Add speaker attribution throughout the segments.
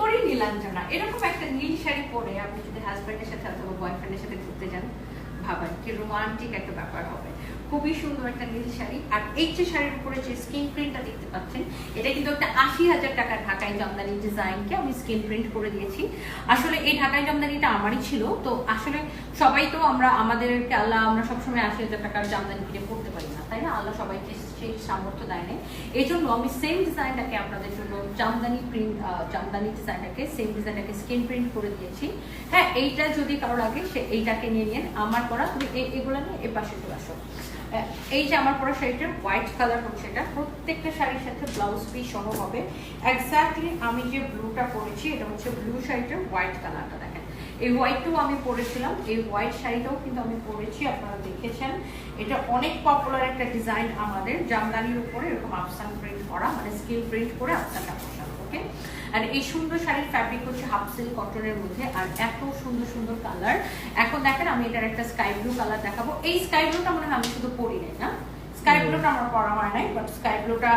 Speaker 1: পরে নীলাঞ্জনা এরকম একটা নীল শাড়ি পরে আপনি যদি হাজব্যান্ডের সাথে অথবা বয়ফ্রেন্ডের সাথে ঘুরতে যান, ভাবেন কি রোমান্টিক একটা ব্যাপার হবে। খুবই সুন্দর একটা নীল শাড়ি। আর এই যে শাড়ির উপরে যে স্কিন প্রিন্টটা দেখতে পাচ্ছেন, এটা কিন্তু একটা আশি হাজার টাকার ঢাকাই জামদানি ডিজাইনকে আমি স্কিন প্রিন্ট করে দিয়েছি। আসলে এই ঢাকাই জামদানিটা আমারই ছিল। তো আসলে সবাই তো আমরা আমাদেরকে আল্লাহ আমরা সবসময় আশি হাজার টাকার জামদানি কিনে পড়তে পারি না, তাই না? আল্লাহ সবাইকে সেই সামর্থ্য দেয় না এই জন্য আমি সেম ডিজাইনটাকে আপনাদের জামদানি প্রিন্ট জামদানি ডিজাইনটাকে সেম ডিজাইনটাকে স্কিন প্রিন্ট করে দিয়েছি। হ্যাঁ এইটা যদি কারও লাগে, সে এইটাকে নিয়ে নিন। আমার পরা, তুমি এগুলো নিয়ে এ পাশে চলে আসো। এই যে আমার পরা শাড়িটার হোয়াইট কালার হচ্ছে এটা প্রত্যেকটা শাড়ির সাথে ব্লাউজ পিস সহ হবে। এক্স্যাক্টলি আমি যে ব্লুটা পরেছি, এটা হচ্ছে ব্লু শাড়িটার হোয়াইট কালারটা দেখেন। এই হোয়াইটটাও আমি পরেছিলাম, এই হোয়াইট শাড়িটাও কিন্তু আমি পরেছি, আপনারা দেখেছেন। এটা অনেক পপুলার একটা ডিজাইন আমাদের, জামদানির উপরে এরকম আফসান প্রিন্ট করা মানে স্কিল প্রিন্ট করে আফসানটা বসানো ওকে আর এই সুন্দর শাড়ির ফ্যাব্রিক হচ্ছে হাফ সিল্ক কটনের মধ্যে, আর এত সুন্দর সুন্দর কালার এখন দেখেন, আমি এটার একটা স্কাই ব্লু কালার দেখাবো। এই স্কাই ব্লুটা মনে হয় আমি শুধু পরি নাই, না? স্কাই ব্লুটা আমার পরা হয় নাই বাট স্কাই ব্লুটা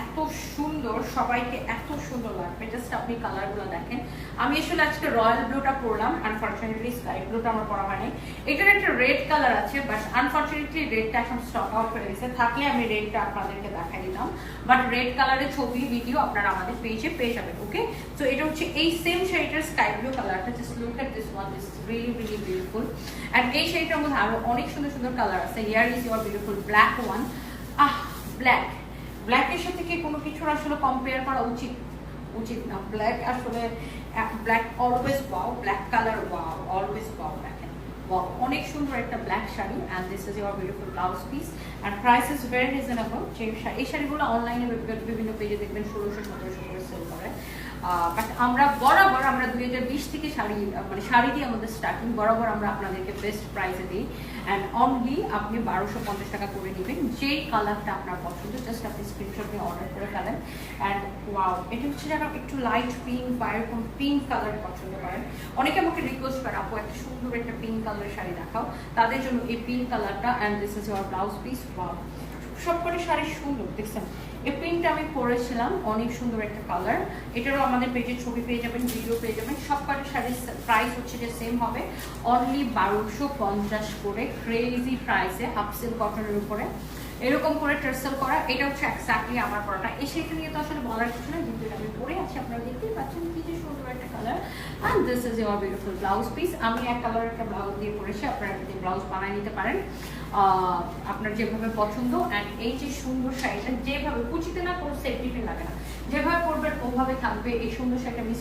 Speaker 1: এত সুন্দর, সবাইকে এত সুন্দর লাগবে। জাস্ট আপনি কালারগুলো দেখেন। আমি আসলে আজকে রয়্যাল ব্লুটা পরলাম। আনফর্চুনেটলি স্কাই ব্লুটা আমার পরা হয় নাই এটার একটা রেড কালার আছে বাট আনফর্চুনেটলি রেডটা এখন স্টক আউট হয়ে গেছে। থাকলে আমি রেডটা আপনাদেরকে দেখাই দিতাম। বাট রেড কালারের ছবি ভিডিও আপনারা আমাদের পেজে পেয়ে যাবেন ওকে তো এটা হচ্ছে এই সেম শাড়িটার স্কাই ব্লু কালারটা just look at this one this really really beautiful and এই শাড়িটার মধ্যে আরও অনেক সুন্দর সুন্দর কালার আছে। Here is your beautiful black one ah black ব্ল্যাকের সাথে কি কোনো কিছুর আসলে কম্পেয়ার করা উচিত? উচিত না। ব্ল্যাক আসলে ব্ল্যাক অলওয়েজ পাও ব্ল্যাক কালার ওয়াও অলওয়েজ পাও ওয়াও অনেক সুন্দর একটা black sari and this is your beautiful blouse piece and price is very reasonable যে এই শাড়িগুলো অনলাইনে বিভিন্ন পেজে দেখবেন ষোলোশো, সতেরোশো করে সেল করে। বাট আমরা বরাবর আমরা দুই হাজার বিশ থেকে শাড়ি মানে শাড়ি দিয়ে আমাদের স্টার্টিং বরাবর আমরা আপনাদেরকে বেস্ট প্রাইসে দিই। অ্যান্ড অনলি আপনি বারোশো পঞ্চাশ টাকা করে নেবেন। যেই কালারটা আপনার পছন্দ জাস্ট আপনি স্ক্রিনশট নিয়ে অর্ডার করে ফেলেন। অ্যান্ড ওয়াও এটা হচ্ছে যেন একটু লাইট পিঙ্ক বা এরকম পিঙ্ক কালার পছন্দ করেন। অনেকে আমাকে রিকোয়েস্ট করে, আপু একটা সুন্দর একটা পিঙ্ক কালারের শাড়ি দেখাও। তাদের জন্য এই পিঙ্ক কালারটা and this is your blouse piece wow সবকটি শাড়ি সুন্দর, দেখছেন? এই প্রিন্টটা আমি পরেছিলাম, অনেক সুন্দর একটা কালার এটারও আমাদের পেজে ছবি পেয়ে যাবেন ভিডিও পেয়ে যাবেন। সবকটি শাড়ির প্রাইস হচ্ছে যে সেম হবে। অনলি বারোশো পঞ্চাশ করে ক্রেজি প্রাইসে হাফসিল কটনের উপরে। এরকম করে টার্সেল করা, এটা হচ্ছে এক্স্যাক্টলি আমার পড়াটা এই সেটা নিয়ে তো আসলে বলার কিছু না কিন্তু আমি পরে আছি, আপনারা দেখতেই পাচ্ছেন কি যে সুন্দর একটা colour and this is your beautiful blouse piece আমি এক কালার একটা ব্লাউজ দিয়ে পরেছি, আপনারা ব্লাউজ বানিয়ে নিতে পারেন। আপনার যেভাবে পছন্দ অ্যান্ড এই যে সুন্দর শাড়িটা যেভাবে কুচিতে না কোনো সেফটি লাগে না। যেভাবে পরবেন, ওভাবে থাকবে, এই সুন্দর শাড়িটা মিস